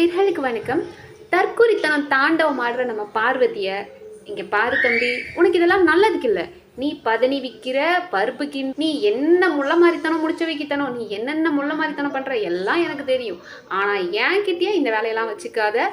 நேர்களுக்கு வணக்கம். தற்குறித்தனம் தாண்டவம் ஆடுற நம்ம பார்வதியை இங்கே பாரு தம்பி உனக்கு இதெல்லாம் நல்லதுக்கு இல்லை நீ பதனி விற்கிற பருப்புக்கு நீ என்ன முள்ள மாதிரித்தனம் முடிச்ச வைக்கத்தனம் நீ என்னென்ன முள்ள மாதிரித்தனம் பண்ணுற எல்லாம் எனக்கு தெரியும். ஆனால் என்கிட்டயே இந்த வேலையெல்லாம் வச்சுக்காத.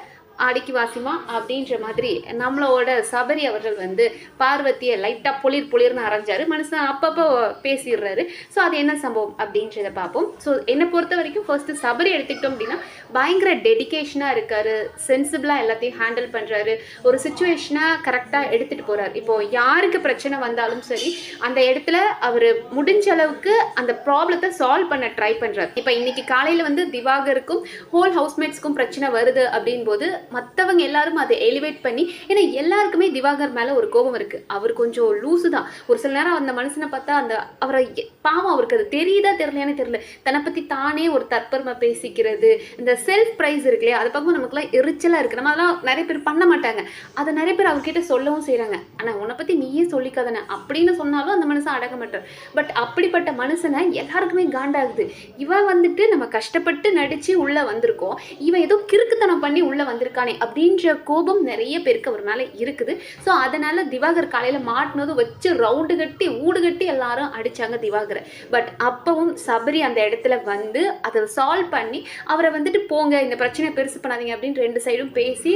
ஆடிக்கு வாசிமா அப்படின்ற மாதிரி நம்மளோட சபரி அவர்கள் வந்து பார்வதியை லைட்டாக புளிர் புளிர்னு அரைஞ்சாரு. மனுஷன் அப்பப்போ பேசிடுறாரு. ஸோ அது என்ன சம்பவம் அப்படின்றத பார்ப்போம். ஸோ என்னை பொறுத்த வரைக்கும் ஃபர்ஸ்ட்டு சபரி எடுத்துக்கிட்டோம் அப்படின்னா பயங்கர டெடிகேஷனாக இருக்காரு. சென்சிபிளாக எல்லாத்தையும் ஹேண்டில் பண்ணுறாரு ஒரு சுச்சுவேஷனை கரெக்டாக எடுத்துகிட்டு போகிறார் இப்போது யாருக்கு பிரச்சனை வந்தாலும் சரி அந்த இடத்துல அவர் முடிஞ்ச அளவுக்கு அந்த ப்ராப்ளத்தை சால்வ் பண்ண ட்ரை பண்ணுறாரு இப்போ இன்னைக்கு காலையில் வந்து திவாகருக்கும் ஹோல் ஹவுஸ்மேட்ஸ்க்கும் பிரச்சனை வருது அப்படின் போது மற்றவங்க எல்லாரும் அதை எலிவேட் பண்ணி ஏன்னா எல்லாருக்குமே திவாகர் மேலே ஒரு கோபம் இருக்குது அவர் கொஞ்சம் லூசு தான். ஒரு சில நேரம் அந்த மனுஷனை பார்த்தா அந்த அவரை பாவம் அவருக்கு அது தெரியுதா தெரியலையானே தெரியல. தன்னை பற்றி தானே ஒரு தற்பெருமை பேசிக்கிறது. இந்த செல்ஃப் ப்ரைஸ் இருக்கு இல்லையா? அதை பார்க்கும்போது நமக்குலாம் எரிச்சலாக இருக்குது நம்ம அதெல்லாம் நிறைய பேர் பண்ண மாட்டாங்க. அதை நிறைய பேர் அவர்கிட்ட சொல்லவும் செய்கிறாங்க ஆனால் உன்னை பற்றி நீயே சொல்லிக்காதானே. அப்படின்னு சொன்னாலும் அந்த மனுஷன் அடக்க மாட்டார் பட் அப்படிப்பட்ட மனுஷனை எல்லாருக்குமே காண்டாகுது. இவன் வந்துட்டு நம்ம கஷ்டப்பட்டு நடித்து உள்ளே வந்திருக்கோம். இவன் ஏதோ கிறுக்குத்தனம் பண்ணி உள்ளே வந்திருக்கானே அப்படின்ற கோபம் நிறைய பேருக்கு அவர் மேலே இருக்குது. ஸோ அதனால திவாகர் காலையில் மாட்டினது வச்சு ரவுண்டு கட்டி ஊடு கட்டி எல்லாரும் அடித்தாங்க திவாகரை. பட் அப்பவும் சபரி அந்த இடத்துல வந்து அதை சால்வ் பண்ணி அவரை வந்துட்டு போங்க இந்த பிரச்சனை பெருசு பண்ணாதீங்க அப்படின்னு ரெண்டு சைடும் பேசி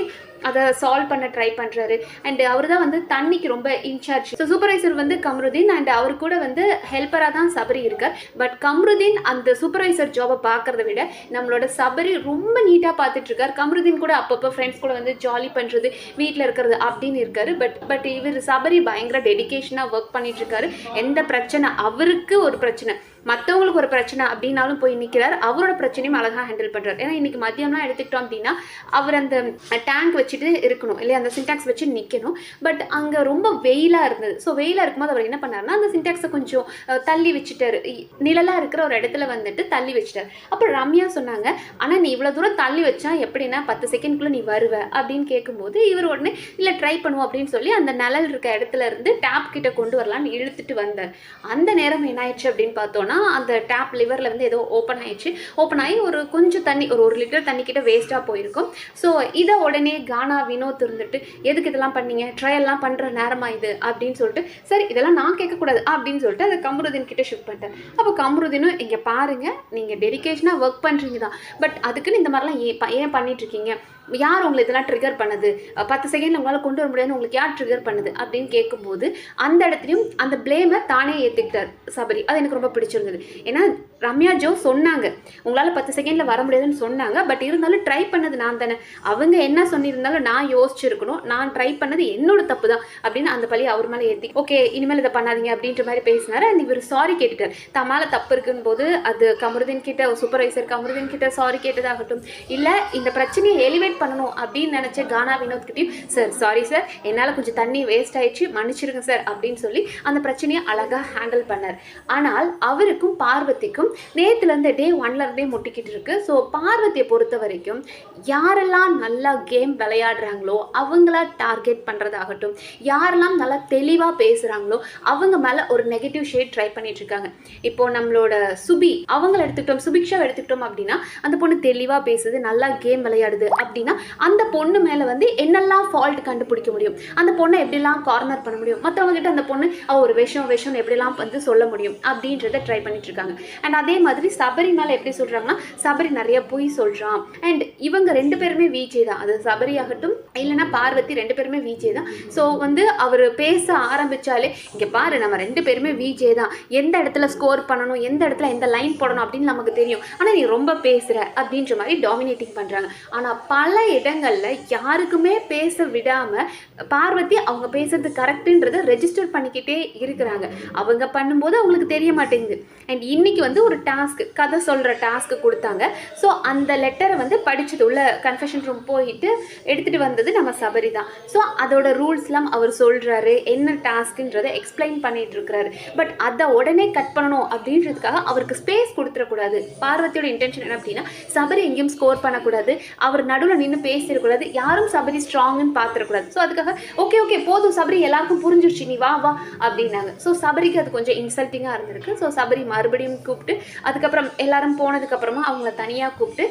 அதை சால்வ் பண்ண ட்ரை பண்ணுறாரு அண்ட் அவர் தான் வந்து தண்ணிக்கு ரொம்ப இன்சார்ஜ் ஸோ சூப்பர்வைசர் வந்து கம்ருதீன் அண்ட் அவர் கூட வந்து ஹெல்ப்பராக தான் சபரி இருக்கார். பட் கம்ருதீன் அந்த சூப்பர்வைசர் ஜாபை பார்க்கறத விட நம்மளோட சபரி ரொம்ப நீட்டாக பார்த்துட்டு இருக்கார் கம்ருதீன் கூட அப்பப்போ ஃப்ரெண்ட்ஸ் கூட வந்து ஜாலி பண்ணுறது வீட்டில் இருக்கிறது அப்படின்னு இருக்காரு. பட் பட் இவர் சபரி பயங்கர டெடிகேஷனாக ஒர்க் பண்ணிட்டு இருக்காரு எந்த பிரச்சனை? அவருக்கு ஒரு பிரச்சனை. மற்றவங்களுக்கு ஒரு பிரச்சனை அப்படின்னாலும் போய் நிற்கிறார் அவரோட பிரச்சனையும் அழகாக ஹேண்டில் பண்ணுறார் ஏன்னா இன்றைக்கி மதியம்லாம் எடுத்துக்கிட்டோம் அப்படின்னா அவர் அந்த டேங்க் வச்சுட்டு இருக்கணும். இல்லையா அந்த சின்டாக்ஸ் வச்சு நிற்கணும் பட் அங்கே ரொம்ப வெயிலாக இருந்தது. ஸோ வெயிலாக இருக்கும்போது அவர் என்ன பண்ணாருன்னா அந்த சின்டாக்ஸை கொஞ்சம் தள்ளி வச்சுட்டார். இ- இருக்கிற ஒரு இடத்துல வந்துட்டு தள்ளி வச்சுட்டார். அப்போ ரம்யா சொன்னாங்க ஆனால் நீ இவ்வளோ தூரம் தள்ளி வச்சா எப்படின்னா பத்து செகண்ட்குள்ளே நீ வருவ. அப்படின்னு கேட்கும்போது இவர் உடனே இல்லை ட்ரை பண்ணுவோம் அப்படின்னு சொல்லி அந்த நிழல் இருக்க இடத்துல இருந்து டேப் கிட்ட கொண்டு வரலான்னு இழுத்துட்டு வந்தார். அந்த நேரம் என்ன ஆயிடுச்சு அப்படின்னு பார்த்தோன்னா அந்த டேப் லிவரில் வந்து ஏதோ ஓப்பன் ஆயிடுச்சு. ஓப்பன் ஆகி ஒரு கொஞ்சம் தண்ணி ஒரு ஒரு லிட்டர் தண்ணி கிட்ட வேஸ்ட்டாக போயிருக்கும். ஸோ இதை உடனே கானா வினோத் இருந்துட்டு எதுக்கு இதெல்லாம் பண்ணீங்க? ட்ரையல்லாம் பண்ணுற நேரமாக இது? அப்படின்னு சொல்லிட்டு சரி இதெல்லாம் நான் கேட்கக்கூடாது. அப்படின்னு சொல்லிட்டு அதை கமருதீன் கிட்ட ஷிஃப்ட் பண்ணிட்டேன். அப்போ கமருதீனும் இங்கே பாருங்கள் நீங்கள் டெடிகேஷனாக ஒர்க் பண்ணுறீங்க தான். பட் அதுக்குன்னு இந்த மாதிரிலாம் ஏன் ஏன் பண்ணிட்டு இருக்கீங்க? யார் உங்களை இதெல்லாம் ட்ரிகர் பண்ணுது? பத்து செகண்ட் உங்களால் கொண்டு வர முடியாதுன்னு உங்களுக்கு யார் ட்ரிகர் பண்ணுது? அப்படின்னு கேட்கும்போது அந்த இடத்துலையும் அந்த ப்ளேமை தானே ஏற்றுக்கிட்டார் சபரி. அது எனக்கு ரொம்ப பிடிச்சிருந்தது. ஏன்னா ரம்யா ஜோ சொன்னாங்க. உங்களால் பத்து செகண்டில் வர முடியாதுன்னு சொன்னாங்க. பட் இருந்தாலும் ட்ரை பண்ணது நான் தானே. அவங்க என்ன சொல்லியிருந்தாலும் நான் யோசிச்சிருக்கணும். நான் ட்ரை பண்ணது என்னோட தப்பு தான் அப்படின்னு அந்த பழி அவர் மேலே ஏற்றி ஓகே இனிமேல் இதை பண்ணாதீங்க அப்படின்ற மாதிரி பேசினார். அண்ட் இவர் சாரி கேட்டுட்டார். தான் மேலே தப்பு இருக்குன்னு போது அது கமருதீன் கிட்ட சூப்பர்வைசர் கமருதீன் கிட்ட சாரி கேட்டதாகட்டும். இல்லை இந்த பிரச்சனையை எலிவேட் பண்ணணும் அப்படின்னு நினச்ச கானா வினோத் கிட்டையும் சார் சாரி சார் என்னால் கொஞ்சம் தண்ணி வேஸ்ட் ஆயிடுச்சு. மன்னிச்சிருங்க சார் அப்படின்னு சொல்லி அந்த பிரச்சனையை அழகாக ஹேண்டில் பண்ணார். ஆனால் அவருக்கும் பார்வதிக்கும் நேற்றுலேருந்து டே ஒன்லேருந்தே முட்டிக்கிட்டு இருக்கு ஸோ பார்வதியை பொறுத்த வரைக்கும் யாரெல்லாம் நல்லா கேம் விளையாடுறாங்களோ அவங்கள டார்கெட் பண்ணுறதாகட்டும் யாரெல்லாம் நல்லா தெளிவாக பேசுகிறாங்களோ அவங்க மேலே ஒரு நெகட்டிவ் ஷேட் ட்ரை பண்ணிட்டு இருக்காங்க இப்போ நம்மளோட சுபி அவங்கள எடுத்துக்கிட்டோம் சுபிக்ஷாவை எடுத்துக்கிட்டோம் அப்படின்னா அந்த பொண்ணு தெளிவாக பேசுது நல்லா கேம் விளையாடுது அப்படின்னா அந்த பொண்ணு மேலே வந்து என்னெல்லாம் ஃபால்ட் கண்டுபிடிக்க முடியும்? அந்த பொண்ணை எப்படிலாம் கார்னர் பண்ண முடியும்? மற்றவங்க கிட்ட அந்த பொண்ணு ஒரு விஷம் விஷம் எப்படிலாம் வந்து சொல்ல முடியும்? அப்படின்றத ட்ரை பண்ணிட்டு இருக்காங்க அண்ட் அதே மாதிரி சபரி மேலே எப்படி சொல்கிறாங்கன்னா சபரி நிறைய பொய் சொல்கிறான் அண்ட் இவங்க ரெண்டு பேருமே வீஜே தான். அது சபரி ஆகட்டும் இல்லைன்னா பார்வதி ரெண்டு பேருமே வீஜே தான். ஸோ வந்து அவர் பேச ஆரம்பிச்சாலே இங்கே பாரு நம்ம ரெண்டு பேருமே வீஜே தான். எந்த இடத்துல ஸ்கோர் பண்ணணும் எந்த இடத்துல எந்த லைன் போடணும் அப்படின்னு நமக்கு தெரியும். ஆனால் நீ ரொம்ப பேசுகிற அப்படின்ற மாதிரி டாமினேட்டிங் பண்ணுறாங்க ஆனால் பல இடங்களில் யாருக்குமே பேச விடாமல் பார்வதி அவங்க பேசுறது கரெக்டுன்றதை ரெஜிஸ்டர் பண்ணிக்கிட்டே இருக்கிறாங்க. அவங்க பண்ணும்போது அவங்களுக்கு தெரிய மாட்டேங்குது. அண்ட் இன்னைக்கு வந்து ஒரு டாஸ்க் கதை சொல்கிற டாஸ்க் கொடுத்தாங்க. ஸோ அந்த லெட்டரை வந்து படித்தது உள்ள கன்ஃபெஷன் ரூம் போயிட்டு எடுத்துகிட்டு வந்தது நம்ம சபரி தான். ஸோ அதோட ரூல்ஸ்லாம் அவர் சொல்கிறாரு என்ன டாஸ்க்குன்றதை எக்ஸ்பிளைன் பண்ணிட்டு இருக்கிறாரு. பட் அதை உடனே கட் பண்ணணும் அப்படின்றதுக்காக அவருக்கு ஸ்பேஸ் கொடுத்துடக்கூடாது. பார்வதியோட இன்டென்ஷன் என்ன அப்படின்னா சபரி எங்கேயும் ஸ்கோர் பண்ணக்கூடாது. அவர் நடுவில் நின்று பேசிடக்கூடாது. யாரும் சபரி ஸ்ட்ராங்குன்னு பார்த்துடக்கூடாது. ஸோ அதுக்காக ஓகே ஓகே போதும் சபரி எல்லாருக்கும் புரிஞ்சிருச்சு நீ வா வா அப்படின்னாங்க. ஸோ சபரிக்கு அது கொஞ்சம் இன்சல்ட்டிங்காக இருந்திருக்கு. ஸோ சபரி மறுபடியும் கூப்பிட்டு அதுக்கப்புறம் எல்லாரும் போனதுக்கப்புறமா அவங்கள தனியாக கூப்பிட்டு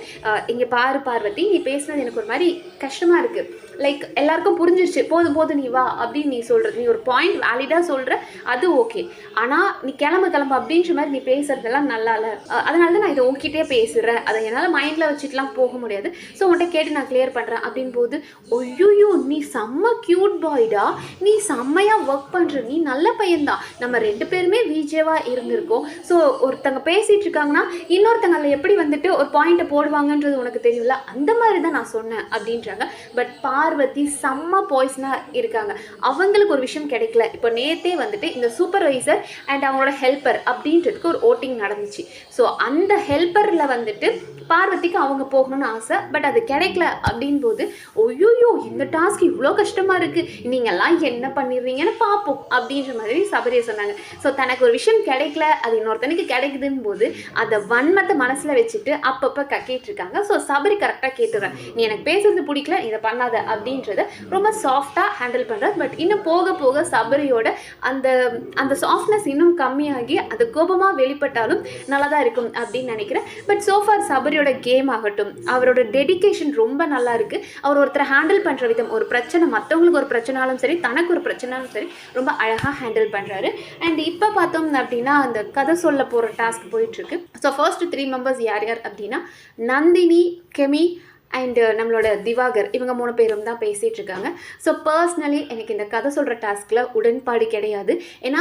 இங்கே பாரு பார்வதி நீ பேசுனது எனக்கு ஒரு மாதிரி கஷ்டமாக இருக்குது லைக் எல்லாருக்கும் புரிஞ்சிருச்சு. போதும் போதும் நீ வா அப்படின்னு நீ சொல்கிறது நீ ஒரு பாயிண்ட் வேலிடாக சொல்கிற அது ஓகே ஆனால் நீ கிளம்பு கிளம்பு அப்படின்ற மாதிரி நீ பேசுகிறதெல்லாம் நல்லா இல்லை. அதனால தான் நான் இதை உங்ககிட்டயே பேசுகிறேன் அதை என்னால் மைண்டில் வச்சுட்டுலாம் போக முடியாது. ஸோ உன்கிட்ட கேட்டு நான் கிளியர் பண்ணுறேன் அப்படின் போது ஒய்யோயோ நீ செம்ம க்யூட் பாய்டா நீ செம்மையாக ஒர்க் பண்ணுற நீ நல்ல பையன்தான் நம்ம ரெண்டு பேருமே விஜேவாக இருந்திருக்கோம். ஸோ ஒருத்தங்க பேசிகிட்டு இருக்காங்கன்னா இன்னொருத்தங்க அதில் எப்படி வந்துட்டு ஒரு பாயிண்ட்டை போடுவாங்கன்றது உனக்கு தெரியல அந்த மாதிரி தான் நான் சொன்னேன் அப்படின்றாங்க. பட் பார்வதி செம்ம பாய்ஸ்னாக இருக்காங்க. அவங்களுக்கு ஒரு விஷயம் கிடைக்கல. இப்போ நேத்தே வந்துட்டு இந்த சூப்பர்வைசர் அண்ட் அவங்களோட ஹெல்ப்பர் அப்படின்றதுக்கு ஒரு ஓட்டிங் நடந்துச்சு. ஸோ அந்த ஹெல்ப்பரில் வந்துட்டு பார்வதிக்கு அவங்க போகணும்னு ஆசை பட் அது கிடைக்கல அப்படின் போது ஒய்யோயோ இந்த டாஸ்க் இவ்வளோ கஷ்டமாக இருக்குது நீங்கள்லாம் என்ன பண்ணிடுறீங்கன்னு பார்ப்போம் அப்படின்ற மாதிரி சபரியை சொன்னாங்க. ஸோ தனக்கு ஒரு விஷயம் கிடைக்கல. அது இன்னொருத்தனுக்கு கிடைக்குதுன்னு போது அதை வன்மத்தை மனசில் வச்சுட்டு அப்பப்போ கேட்டிருக்காங்க. ஸோ சபரி கரெக்டாக கேட்டுறேன். நீ எனக்கு பேசுறது பிடிக்கல. நீ இதை பண்ணாத அப்படின்றத ரொம்ப சாஃப்டாக ஹேண்டில் பண்ணுறாரு பட் இன்னும் போக போக சபரியோட அந்த அந்த சாஃப்ட்னஸ் இன்னும் கம்மியாகி அது கோபமாக வெளிப்பட்டாலும் நல்லா தான் இருக்கும் அப்படின்னு நினைக்கிறேன். பட் சோஃபார் சபரியோட கேம் ஆகட்டும் அவரோட டெடிகேஷன் ரொம்ப நல்லா இருக்குது அவர் ஒருத்தரை ஹேண்டில் பண்ணுற விதம் ஒரு பிரச்சனை மற்றவங்களுக்கு ஒரு பிரச்சனாலும் சரி தனக்கு ஒரு பிரச்சனாலும் சரி ரொம்ப அழகாக ஹேண்டில் பண்ணுறாரு அண்ட் இப்போ பார்த்தோம் அப்படின்னா அந்த கதை சொல்ல போகிற டாஸ்க் போயிட்டுருக்கு ஸோ ஃபர்ஸ்ட் த்ரீ மெம்பர்ஸ் யார் யார் அப்படின்னா நந்தினி கெமி அண்டு uh, நம்மளோட திவாகர் இவங்க மூணு பேரும் தான் பேசிகிட்டு இருக்காங்க ஸோ பர்சனலி எனக்கு இந்த கதை சொல்கிற டாஸ்கில் உடன்பாடு கிடையாது. ஏன்னா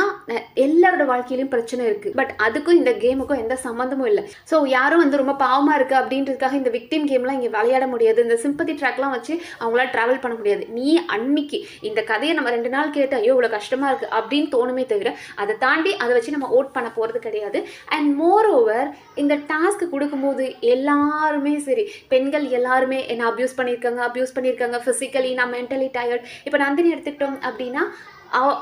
எல்லாரோட வாழ்க்கையிலையும் பிரச்சனை இருக்குது பட் அதுக்கும் இந்த கேமுக்கும் எந்த சம்மந்தமும் இல்லை. ஸோ யாரும் வந்து ரொம்ப பாவமாக இருக்குது அப்படின்றதுக்காக இந்த விக்டிம் கேம்லாம் இங்கே விளையாட முடியாது. இந்த சிம்பத்தி ட்ராக்லாம் வச்சு அவங்களால ட்ராவல் பண்ண முடியாது. நீ அன்னைக்கு இந்த கதையை நம்ம ரெண்டு நாள் கேட்டு ஐயோ இவ்வளோ கஷ்டமாக இருக்குது அப்படின்னு தோணுமே தவிர அதை தாண்டி அதை வச்சு நம்ம ஓட் பண்ண போகிறது கிடையாது. அண்ட் மோர் ஓவர் இந்த டாஸ்க் கொடுக்கும்போது எல்லாருமே சரி. பெண்கள் எல்லாரும் என்ன அப்யூஸ் பண்ணியிருக்காங்க அப்யூஸ் பண்ணியிருக்காங்க ஃபிசிக்கலி நான் மென்டலி டயர்ட் இப்போ நந்தினி எடுத்துக்கிட்டோம் அப்படின்னா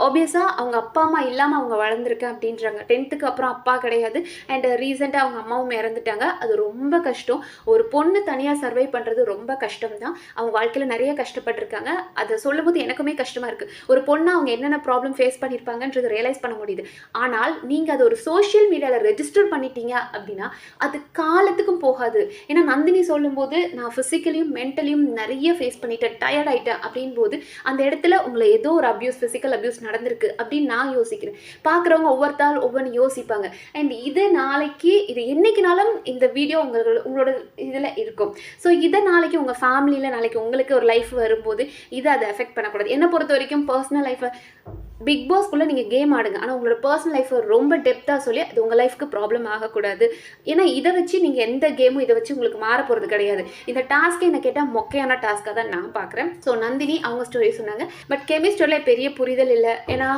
ஆப்வியஸாக அவங்க அப்பா அம்மா இல்லாமல் அவங்க வளர்ந்துருக்கேன் அப்படின்றாங்க. டென்த்துக்கு அப்புறம் அப்பா கிடையாது. அண்ட் ரீசெண்டாக அவங்க அம்மாவும் இறந்துட்டாங்க. அது ரொம்ப கஷ்டம். ஒரு பொண்ணு தனியாக சர்வை பண்ணுறது ரொம்ப கஷ்டம் தான் அவங்க வாழ்க்கையில் நிறைய கஷ்டப்பட்டிருக்காங்க. அதை சொல்லும்போது எனக்குமே கஷ்டமாக இருக்குது ஒரு பொண்ணு அவங்க என்னென்ன ப்ராப்ளம் ஃபேஸ் பண்ணியிருப்பாங்கன்றது ரியலைஸ் பண்ண முடியுது. ஆனால் நீங்கள் அதை ஒரு சோஷியல் மீடியாவில் ரெஜிஸ்டர் பண்ணிட்டீங்க அப்படின்னா அது காலத்துக்கும் போகாது. ஏன்னா நந்தினி சொல்லும்போது நான் ஃபிசிக்கலியும் மென்டலியும் நிறைய ஃபேஸ் பண்ணிட்டேன். டயர்ட் ஆகிட்டேன் அப்படின் போது அந்த இடத்துல உங்களை ஏதோ ஒரு அப்யூஸ் ஃபிசிக்கல் அப்யூஸ் நடந்திருக்கு அப்படின்னு நான் யோசிக்கிறேன். பார்க்குறவங்க ஒவ்வொருத்தாள் ஒவ்வொன்று யோசிப்பாங்க. அண்ட் இது நாளைக்கு இது என்றைக்குனாலும் இந்த வீடியோ உங்களோட உங்களோட இதில் இருக்கும். ஸோ இதை நாளைக்கு உங்கள் ஃபேமிலியில் நாளைக்கு உங்களுக்கு ஒரு லைஃப் வரும்போது இதை அதை எஃபெக்ட் பண்ணக்கூடாது. என்னை பொறுத்த வரைக்கும் பர்சனல் லைஃப்பை பிக் பாஸ்க்குள்ளே நீங்கள் கேம் ஆடுங்க. ஆனால் உங்களோட பர்சனல் லைஃப்பை ரொம்ப டெப்த்தாக சொல்லி அது உங்கள் லைஃப்க்கு ப்ராப்ளம் ஆகக்கூடாது. ஏன்னா இதை வச்சு நீங்கள் எந்த கேமும் இதை வச்சு உங்களுக்கு மாற போகிறது கிடையாது. இந்த டாஸ்க்கை என்ன கேட்டால் மொக்கையான டாஸ்க்காக தான் நான் பார்க்குறேன். ஸோ நந்தினி அவங்க ஸ்டோரி சொன்னாங்க. பட் கெமிஸ்ட்ரியில் பெரிய புரிதல் இல்லை. ஏன்னா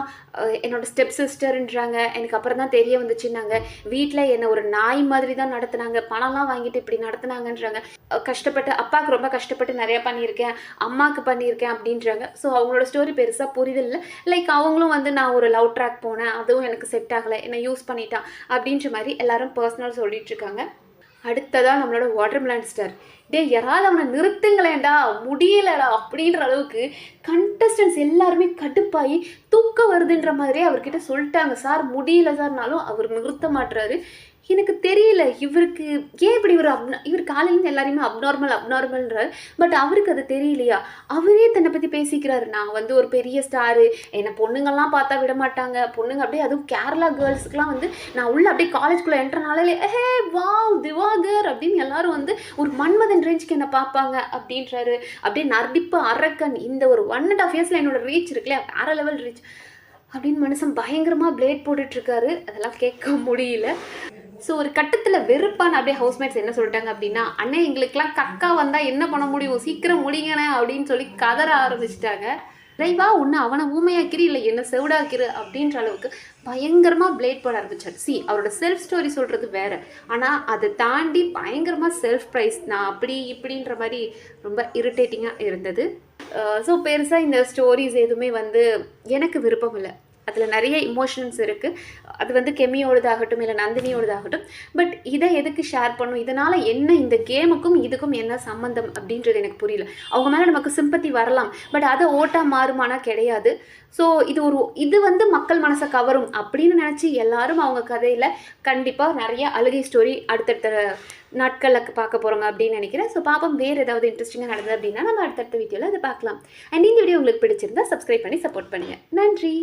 என்னோட ஸ்டெப் சிஸ்டர்ன்றாங்க எனக்கு அப்புறம் தான் தெரிய வந்துச்சுன்னாங்க. வீட்டில் என்னை ஒரு நாய் மாதிரி தான் நடத்துனாங்க. பணம்லாம் வாங்கிட்டு இப்படி நடத்துனாங்கன்றாங்க. கஷ்டப்பட்டு அப்பாவுக்கு ரொம்ப கஷ்டப்பட்டு நிறையா பண்ணியிருக்கேன். அம்மாவுக்கு பண்ணியிருக்கேன் அப்படின்றாங்க. ஸோ அவங்களோட ஸ்டோரி பெருசாக புரிதல் இல்லை. லைக் அவங்க அவங்களும் வந்து நான் ஒரு லவ் ட்ராக் போனேன் அதுவும் எனக்கு செட் ஆகலை என்னை யூஸ் பண்ணிட்டான் அப்படின்ற மாதிரி எல்லாரும் பர்சனல் சொல்லிட்டு இருக்காங்க. நம்மளோட நம்மளோட வாட்டர்மெலன் ஸ்டார் டே யாராவது அவனை நிறுத்துங்களேன்டா முடியலடா அப்படின்ற அளவுக்கு கண்டஸ்டன்ஸ் எல்லாருமே கடுப்பாகி தூக்கம் வருதுன்ற மாதிரியே அவர்கிட்ட சொல்லிட்டாங்க. சார் முடியல சார்னாலும் அவர் நிறுத்த மாட்டுறாரு எனக்கு தெரியல. இவருக்கு ஏன் இப்படி இவர் அப் இவர் காலையிலேருந்து எல்லாரையுமே அப்நார்மல் அப்நார்மல்ன்றார் பட் அவருக்கு அது தெரியலையா? அவரே தன்னை பற்றி பேசிக்கிறாரு. நான் வந்து ஒரு பெரிய ஸ்டாரு என்னை பொண்ணுங்கள்லாம் பார்த்தா விட மாட்டாங்க. பொண்ணுங்க அப்படியே அதுவும் கேரளா கேர்ள்ஸுக்குலாம் வந்து நான் உள்ள அப்படியே காலேஜ்குள்ளே என்ட்ரனாலே ஹே வா திவாகர் அப்படின்னு எல்லாரும் வந்து ஒரு மன்மதன் ரேஞ்சுக்கு என்னை பார்ப்பாங்க அப்படின்றாரு. அப்படியே நர்டிப்பு அரக்கன் இந்த ஒரு ஒன் அண்ட் ஆஃப் இயர்ஸில் என்னோட ரீச் இருக்குல்லையா வேற லெவல் ரீச் அப்படின்னு மனுஷன் பயங்கரமாக பிளேட் போட்டுட்ருக்காரு அதெல்லாம் கேட்க முடியல. ஸோ ஒரு கட்டத்தில் வெறுப்பான அப்படியே ஹவுஸ்மேட்ஸ் என்ன சொல்லிட்டாங்க அப்படின்னா அண்ணன் எங்களுக்கெல்லாம் கக்கா வந்தால் என்ன பண்ண முடியும்? சீக்கிரம் முடிங்கண்ணே அப்படின்னு சொல்லி கதற ஆரம்பிச்சிட்டாங்க. இறைவா ஒன்று அவனை ஊமையாக்கிறி இல்லை என்ன செவிடாக்கிறு அப்படின்ற அளவுக்கு பயங்கரமாக பிளேட் போட ஆரம்பிச்சார். சி அவரோட செல்ஃப் ஸ்டோரி சொல்கிறது வேறு. ஆனால் அதை தாண்டி பயங்கரமாக செல்ஃப் ப்ரைஸ் நான் அப்படி இப்படின்ற மாதிரி ரொம்ப இரிட்டேட்டிங்காக இருந்தது. Uh, ஸோ பெருசாக இந்த ஸ்டோரிஸ் எதுவுமே வந்து எனக்கு விருப்பம் இல்லை. அதில் நிறைய இமோஷன்ஸ் இருக்குது அது வந்து கெமியோடதாகட்டும் இல்லை நந்தினியோடதாகட்டும். பட் இதை எதுக்கு ஷேர் பண்ணும் இதனால் என்ன இந்த கேமுக்கும் இதுக்கும் என்ன சம்மந்தம் அப்படின்றது எனக்கு புரியல. அவங்க மேலே நமக்கு சிம்பத்தி வரலாம். பட் அதை ஓட்டா மாறுமானா கிடையாது. ஸோ இது ஒரு இது வந்து மக்கள் மனசை கவரும் அப்படின்னு நினச்சி எல்லாரும் அவங்க கதையில் கண்டிப்பாக நிறைய அழுகை ஸ்டோரி அடுத்தடுத்த நாட்களில் பார்க்க போகிறோங்க அப்படின்னு நினைக்கிறேன். ஸோ பாப்போம் வேறு ஏதாவது இன்ட்ரெஸ்டிங்காக நடந்தது அப்படின்னா நம்ம அடுத்தடுத்த வீடியோவில் அதை பார்க்கலாம். அண்ட் இந்த வீடியோ உங்களுக்கு பிடிச்சிருந்தா சப்ஸ்கிரைப் பண்ணி சப்போர்ட் பண்ணுங்கள் நன்றி!